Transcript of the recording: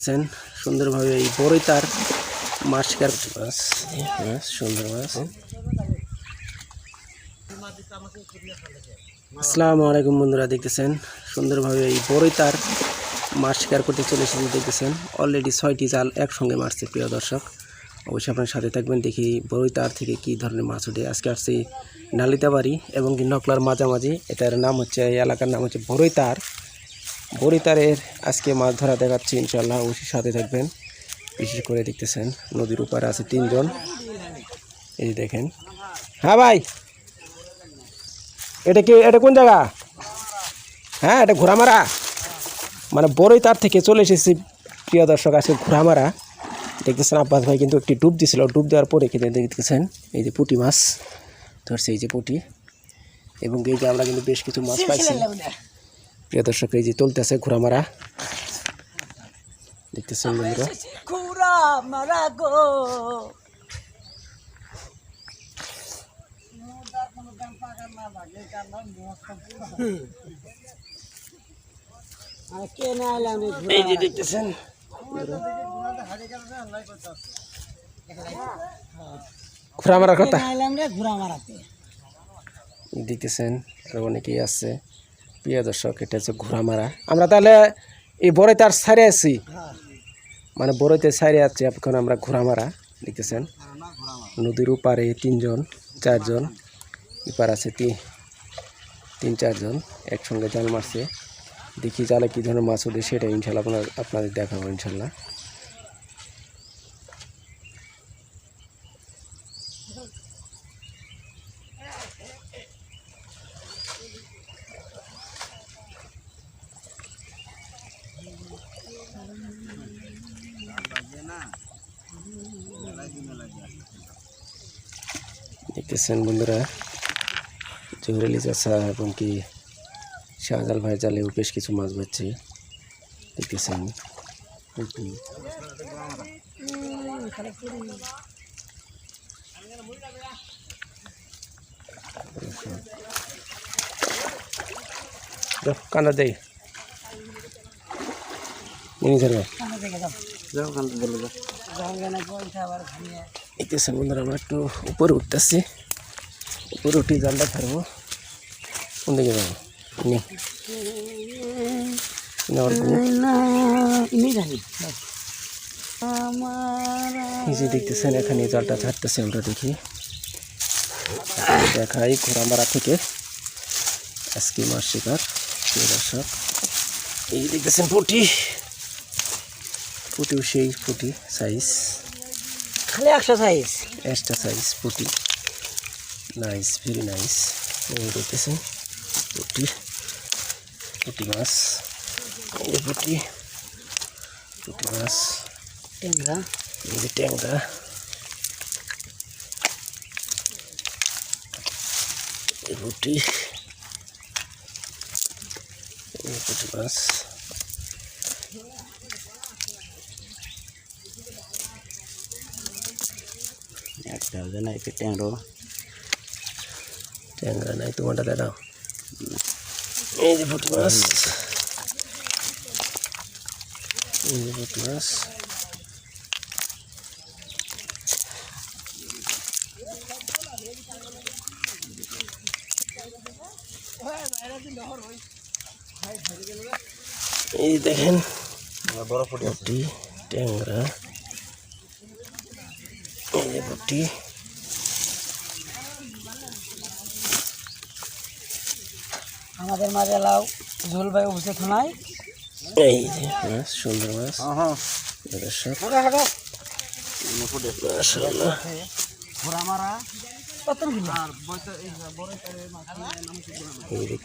দেখছেন সুন্দরভাবে এই বড়ই তার মাছ মাছ সুন্দর মাছ। আসসালামু আলাইকুম বন্ধুরা, দেখতেছেন? সুন্দরভাবে এই বড়ই তার মাছ শিকার করতে চলে এসেছে, দেখতেছেন? অলরেডি ছয়টি জাল একসঙ্গে মারছে, প্রিয় দর্শক। অবশ্যই আপনার সাথে থাকবেন, দেখি বড়ই তার থেকে কি ধরনের মাছ ওঠে আজকে আসছি নালিতাবাড়ি এবং নকলার মাঝামাঝি। এটার নাম হচ্ছে, এই এলাকার নাম হচ্ছে বড়ই তার বড়িতারের আজকে মাছ ধরা দেখাচ্ছি ইনশাল্লাহ অবশ্যই সাথে থাকবেন। বিশেষ করে দেখতেছেন নদীর উপারে আছে তিনজন। এই যে দেখেন। হ্যাঁ ভাই এটা কি এটা কোন জায়গা? হ্যাঁ এটা ঘোরামারা মানে বড়ই তার থেকে চলে এসেছি প্রিয় দর্শক আছে ঘোরামারা দেখতেছেন আব্বাস ভাই কিন্তু একটি ডুব দিছিল ডুব দেওয়ার পরে কিন্তু দেখতেছেন এই যে পুঁটি মাছ। ধরছে এই যে পুঁটি। এবং এই যে আমরা কিন্তু বেশ কিছু মাছ পাইছি। প্রিয় দর্শক এই যে চলতেছে ঘোরামারা দেখতেছেন বন্ধুরা। খুরা মারা গো। আর কে না রে এই যে দেখতেছেন। ঘোরামারার কে কথা ঘুরা দেখতেছেন আরও অনেকেই আছে। প্রিয় দর্শক, এটা হচ্ছে ঘোরামারা আমরা তাহলে এই বড়ইতে আর সারে আছি? মানে বড়ইতে সারে আছি এখন আমরা ঘোরামারা দেখতেছেন? নদীর উপারে তিনজন, চারজন, এপার আছে তিন তিন, চারজন একসঙ্গে জাল মারছে। দেখি জালে কী ধরনের মাছ ওঠে, সেটা ইনশাল্লাহ আপনার আপনাদের দেখাবো ইনশাল্লাহ। দেখতেছেন বন্ধুরা জহুরুলি চাষা এবং কি শাহজাল ভাই জালেও বেশ কিছু মাছ ধরছে দেখতেছেন পুঁটি। যাও, দেখতেছেন বন্ধুরা আমরা একটু উপরে উঠতেছি। উপরে উঠে জালটা ছাড়বো কোন দিকে যাব? নে। নে, অল্প নে। না ইনি জানি আমার এই যে দেখতেছেন এখানে জালটা ছাড়তেছে আমরা দেখি। দেখাই ঘোরামারা থেকে। আজকে দর্শক। এই দেখতেছেন পুটি। পুটিও সেই পুটি সাইজ খালি একশো সাইজ এক্সট্রা সাইজ পুটি নাইস ভেরি নাইস দেখতেছেন পুটি পুটি মাছ। এই পুটি পুটি মাছ। ট্যাংরা। এই পুটি পুটি মাছ। একটা হবে না একটা ট্যাংরো ট্যাংরা নাই তোমারটা দাঁড়াও এই যে পুটি মাছ এই যে পুটি মাছ এই যে দেখেন বড় পুটি ট্যাংরা পুটি আমাদের মাঝে লাউ ঝোল ভাই অবস্থা থানায় এই যে মাছ সুন্দর মাছ। দর্শক